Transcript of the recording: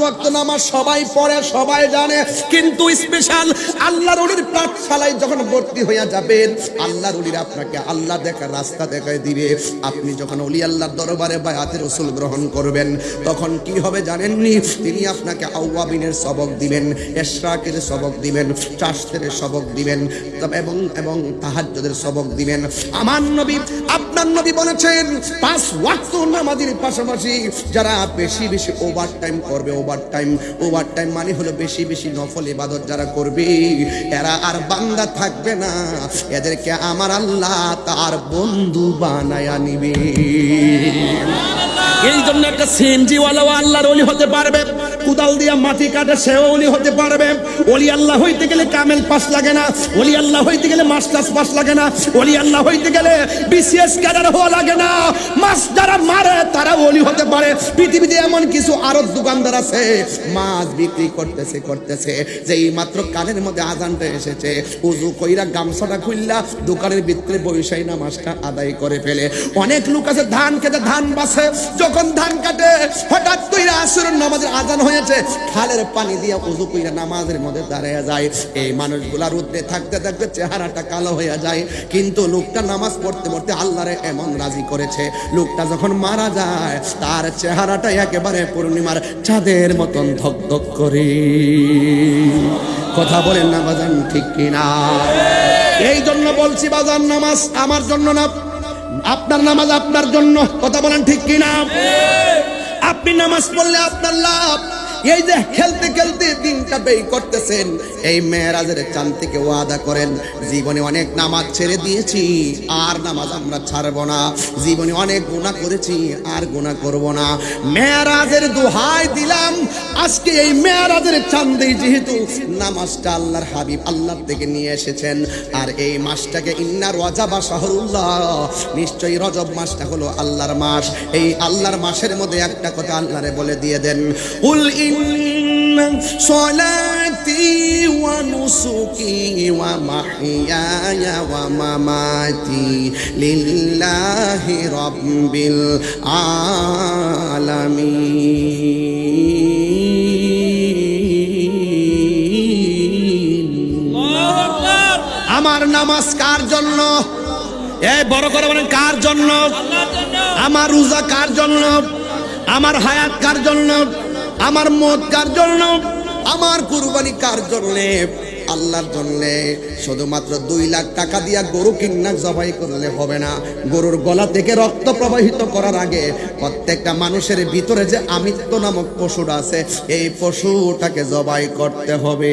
ওয়াক্ত নামাজ সবাই পড়ে, সবাই জানে। কিন্তু স্পেশাল আল্লাহর ওলির পাঠশালায় যখন ভর্তি হইয়া যাবেন, আল্লাহর ওলির আপনাকে আল্লাহ দেখার রাস্তা দেখায় দিবে। আপনি যখন অলি আল্লাহর দরবারে বায়াতে রসুল গ্রহণ করবেন, তখন কি হবে জানেননি? তিনি আপনাকে আউয়াবিনের সবক দিবেন, এশরাকের সবক দিবেন, চাষের সবক দিবেন এবং এবং তাহাজ্জুদের সবক দিবেন। আমার নবী, আপনার নবী বলেছেন, পাঁচ ওয়াক্ত নামাজের পাশাপাশি যারা বেশি বেশি ওভার টাইম করবে ওভার টাইম ওভার টাইম মানে হলো বেশি বেশি নফল ইবাদত যারা করবে। এরা আর বান্দা থাকবে না। এদেরকে আমার আল্লাহ তার বন্ধু বানায়া নিবে। এই জন্য একটা সিএনজিওয়ালাও আল্লাহর অলি হতে পারবে। কুদাল দিয়া মাটি কাটে, সেও অলি হতে পারবে। অলি আল্লাহ হইতে গেলে কামেল পাস লাগে না। অলি আল্লাহ হইতে গেলে মাস্টার্স পাস লাগে না। অলি আল্লাহ হইতে গেলে বিসিএস ক্যাডার হওয়া লাগে না। মাছ যারা মারে, তারা অলি হতে পারে। পৃথিবীতে এমন কিছু আরও দোকানদার আছে। মাছ বিক্রি করতেছে করতেছে। যে এই মাত্র কানের মধ্যে আজানটা এসেছে, উজু কইরা গামছাটা খুললা দোকানের ভিতরে বৈশাই নামাজটা আদায় করে ফেলে। অনেক লোক আছে, ধান খেতে ধান বাসে যখন ধান কাটে, হঠাৎ কইরা আসরের নামাজের আজান হয়েছে, খালের পানি দিয়ে উজু কইরা নামাজের মধ্যে দাঁড়িয়ে যায়। এই মানুষগুলা রুদ্রে থাকতে থাকতে চেহারাটা কালো হয়ে যায়। কিন্তু লোকটা নামাজ পড়তে পড়তে আল্লাহরে এমন রাজি করেছে। লোকটা যখন মারা যায়, তার চেহারাটা একেবারে পূর্ণিমার চাঁদের মতন ধক ধক করে। কথা বলেন না বাজান, ঠিক কিনা? এই জন্য বলছি বাজান, নামাজ আমার জন্য না। আপনার নামাজ আপনার জন্য কথা বলেন ঠিক কিনা? আপনি নামাজ পড়লে আপনার লাভ। এই যে খেলতে খেলতে দিনটা ব্যয় করতেছেন, এই মেয়েরাজের চান থেকে ওয়াদা করেন, জীবনে অনেক নামাজ ছেড়ে দিয়েছি, আর নামাজ আমরা ছাড়বো না। জীবনে অনেক গুণা করেছি, আর গুণা করব না। মেয়েরাজের দোহাই দিলাম, আজকে এই মেয়েরাজের চান্দেই যেহেতু নামাজটা আল্লাহর হাবিব আল্লাহ থেকে নিয়ে এসেছেন, আর এই মাসটাকে ইন্নার ওয়াজাবা শাহরুল্লাহ, নিশ্চয়ই রজব মাসটা হলো আল্লাহর মাস। এই আল্লাহর মাসের মধ্যে একটা কথা আল্লাহরে বলে দিয়ে দেন, উল ইন নুসুকি ওয়া মাহইয়ায়া ওয়া মামাতি লিল্লাহি রাব্বিল আলামিন আমার নামাজ কার জন্য? এ বড় করে বলেন, কার জন্য? আমার রোজা কার জন্য? আমার হায়াত কার জন্য? আমার মত কার জন্য? আমার কুরবানি কার জন্য? আল্লাহর জন্য। শুধুমাত্র দুই লাখ টাকা দিয়া গরু কিন্না জবাই করলে হবে না। গরুর গলা থেকে রক্ত প্রবাহিত করার আগে প্রত্যেকটা মানুষের ভিতরে যে আমিত্ব নামক পশুটা আছে, এই পশুটাকে জবাই করতে হবে।